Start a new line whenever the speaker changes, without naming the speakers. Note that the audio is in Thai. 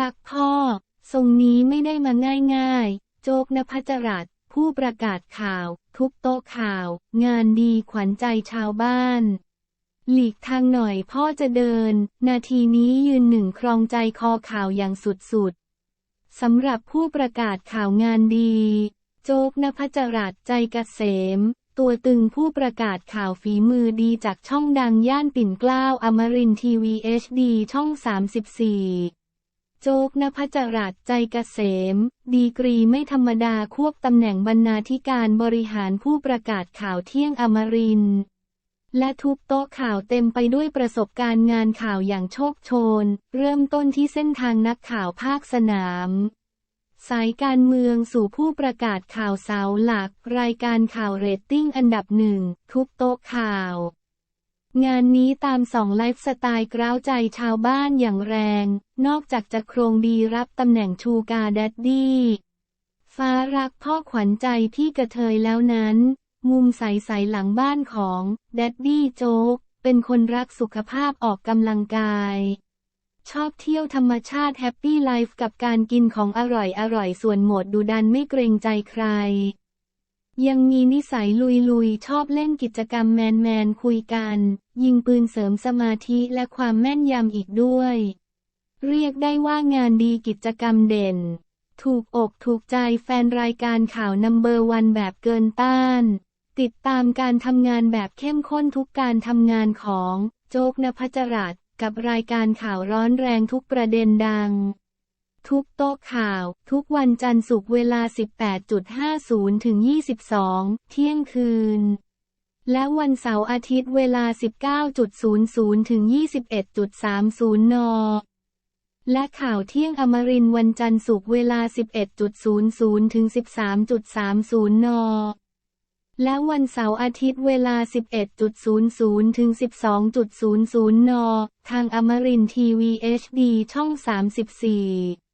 รักพ่อ ทรงนี้ไม่ได้มาง่ายๆ โจกนภัจรัตน์ผู้ประกาศข่าว ทุกโต๊ะข่าว งานดีขวัญใจชาวบ้าน หลีกทางหน่อยพ่อจะเดิน นาทีนี้ยืนหนึ่งครองใจคอข่าวอย่างสุดๆสำหรับผู้ประกาศข่าวงานดี โจกนภัจรัตน์ใจกเกษม ตัวตึงผู้ประกาศข่าวฝีมือดีจากช่องดังย่านปิ่นเกล้าอมรินทีวีเอชดีช่อง 34 โจกนภจรัตน์ใจเกษม ดีกรีไม่ธรรมดาควบตำแหน่งบรรณาธิการบริหารผู้ประกาศข่าวเที่ยงอมรินและทุกโต๊ะข่าวเต็มไปด้วยประสบการณ์งานข่าวอย่างโชคโชน เริ่มต้นที่เส้นทางนักข่าวภาคสนาม สายการเมืองสู่ผู้ประกาศข่าวเสาหลัก รายการข่าวเรตติ้งอันดับหนึ่งทุกโต๊ะข่าว งานนี้ตามสองไลฟ์สไตล์กร้าวใจชาวบ้านอย่างแรง นอกจากจะโครงดีรับตำแหน่งชูกาแดดดี้ ฟ้ารักพ่อขวัญใจพี่กระเทยแล้วนั้น มุมใสๆหลังบ้านของแดดดี้โจ๊ก เป็นคนรักสุขภาพออกกำลังกาย ชอบเที่ยวธรรมชาติแฮปปี้ไลฟ์กับการกินของอร่อยอร่อยส่วนหมดดูดันไม่เกรงใจใคร ยังมีนิสัยลุยๆ ชอบเล่นกิจกรรมแมนๆ คุยกัน ยิงปืนเสริมสมาธิและความแม่นยำอีกด้วย เรียกได้ว่างานดีกิจกรรมเด่น ถูกอกถูกใจแฟนรายการข่าวนัมเบอร์วันแบบเกินต้าน ติดตามการทำงานแบบเข้มข้นทุกการทำงานของ โจกนภัจรัตกับรายการข่าวร้อนแรงทุกประเด็นดัง ทุกโต๊ะข่าว ทุกวันจันทร์ศุกร์เวลา 18.50 ถึง 22 เที่ยงคืน และวันเสาร์อาทิตย์เวลา 19.00 ถึง 21.30 น และข่าวเที่ยงอมรินวันจันทร์ศุกร์เวลา 11.00 ถึง 13.30 นและวันเสาร์อาทิตย์เวลา 11.00 ถึง 12.00 น ทางอมรินทีวี HD ช่อง 34